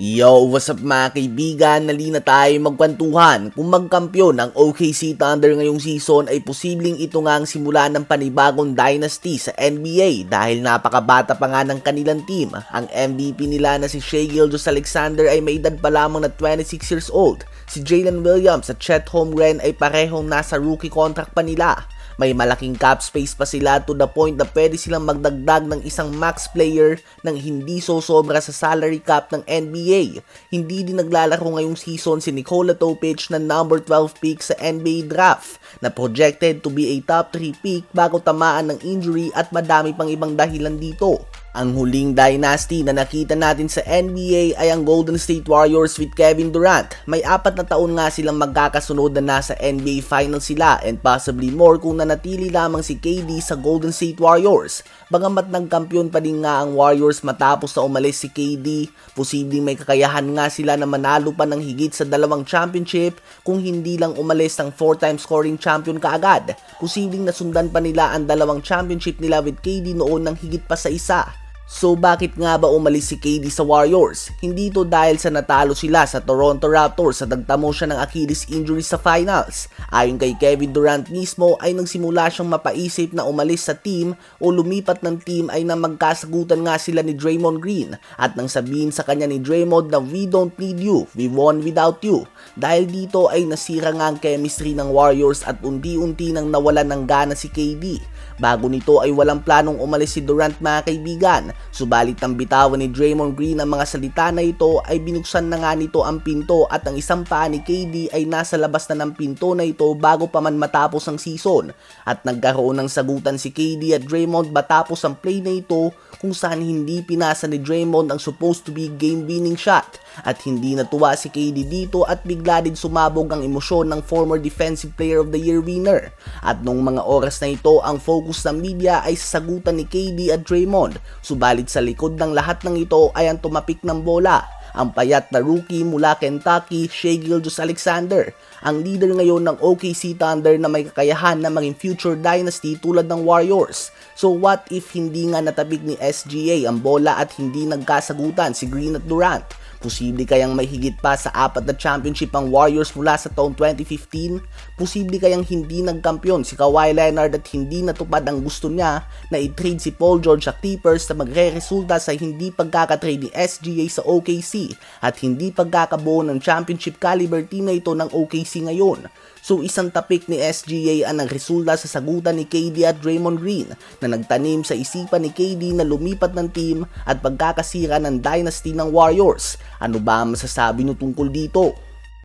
Yo, what's up mga kaibigan? Nali na tayo magkwentuhan. Kung magkampiyon ng OKC Thunder ngayong season ay posibleng ito nga ang simula ng panibagong dynasty sa NBA dahil napakabata pa nga ng kanilang team. Ang MVP nila na si Shea Gilgeous Alexander ay may edad pa lamang na 26 years old. Si Jalen Williams at Chet Holmgren ay parehong nasa rookie contract pa nila. May malaking cap space pa sila to the point na pwede silang magdagdag ng isang max player nang hindi sosobra sa salary cap ng NBA. Hindi din naglalaro ngayong season si Nikola Topic na number 12 pick sa NBA draft na projected to be a top 3 pick bago tamaan ng injury at madami pang ibang dahilan dito. Ang huling dynasty na nakita natin sa NBA ay ang Golden State Warriors with Kevin Durant. May apat na taon nga silang magkakasunod na nasa NBA Finals sila and possibly more kung nanatili lamang si KD sa Golden State Warriors. Bagamat nagkampiyon pa din nga ang Warriors matapos na umalis si KD, posibleng may kakayahan nga sila na manalo pa ng higit sa dalawang championship kung hindi lang umalis ng 4-time scoring champion kaagad. Posibleng nasundan pa nila ang dalawang championship nila with KD noon ng higit pa sa isa. So bakit nga ba umalis si KD sa Warriors? Hindi ito dahil sa natalo sila sa Toronto Raptors sa dagtamo siya ng Achilles injury sa finals. Ayon kay Kevin Durant mismo ay nagsimula siyang mapaisip na umalis sa team o lumipat ng team ay nang magkasagutan nga sila ni Draymond Green at nang sabihin sa kanya ni Draymond na we don't need you, we won without you. Dahil dito ay nasira nga ang chemistry ng Warriors at unti-unti nang nawalan ng gana si KD. Bago nito ay walang planong umalis si Durant mga kaibigan, subalit ang bitawan ni Draymond Green ang mga salita na ito ay binuksan na nga nito ang pinto at ang isang paa ni KD ay nasa labas na ng pinto na ito bago pa man matapos ang season. At nagkaroon ng sagutan si KD at Draymond matapos ang play na ito kung saan hindi pinasa ni Draymond ang supposed to be game winning shot at hindi natuwa si KD dito at bigla din sumabog ang emosyon ng former Defensive Player of the Year winner. At nung mga oras na ito, ang focus ng media ay sa sagutan ni KD at Draymond. Subalit sa likod ng lahat ng ito ay ang tumapik ng bola ang payat na rookie mula Kentucky, Shea Gilgeous Alexander, ang leader ngayon ng OKC Thunder na may kakayahan na maging future dynasty tulad ng Warriors. So what if hindi nga natabig ni SGA ang bola at hindi nagkasagutan si Green at Durant? Posible kayang may higit pa sa apat na championship ang Warriors mula sa taong 2015? Posible kayang hindi nagkampiyon si Kawhi Leonard at hindi natupad ang gusto niya na i-trade si Paul George sa Clippers na magre-resulta sa hindi pagkakatrade ni SGA sa OKC at hindi pagkakabuo ng championship caliber team na ito ng OKC ngayon? So isang tapik ni SGA ang nagresulta sa sagutan ni KD at Draymond Green na nagtanim sa isipan ni KD na lumipat ng team at pagkakasira ng dynasty ng Warriors. Ano ba ang masasabi nyo tungkol dito?